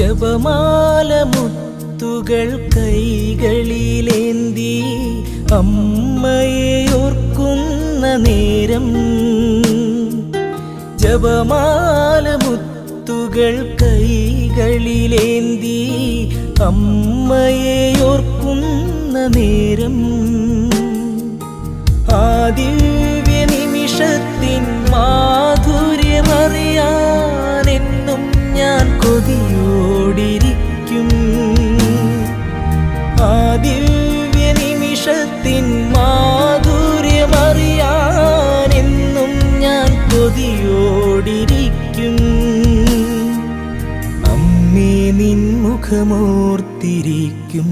ജപമാല മുത്തുകൾ കൈകളിലേന്തി അമ്മയെ ഓർക്കുന്ന നേരം. ജപമാല മുത്തുകൾ കൈകളിലേന്തി അമ്മയെ ഓർക്കുന്ന നേരം. ആ നിമിഷത്തിൻ മാധുര്യമറിയാനെന്നും നിമിഷത്തിൻ മാധുര്യമറിയാനെന്നും ഞാൻ കൊതിയോടിരിക്കും. അമ്മേ നിൻ മുഖമോർത്തിരിക്കും.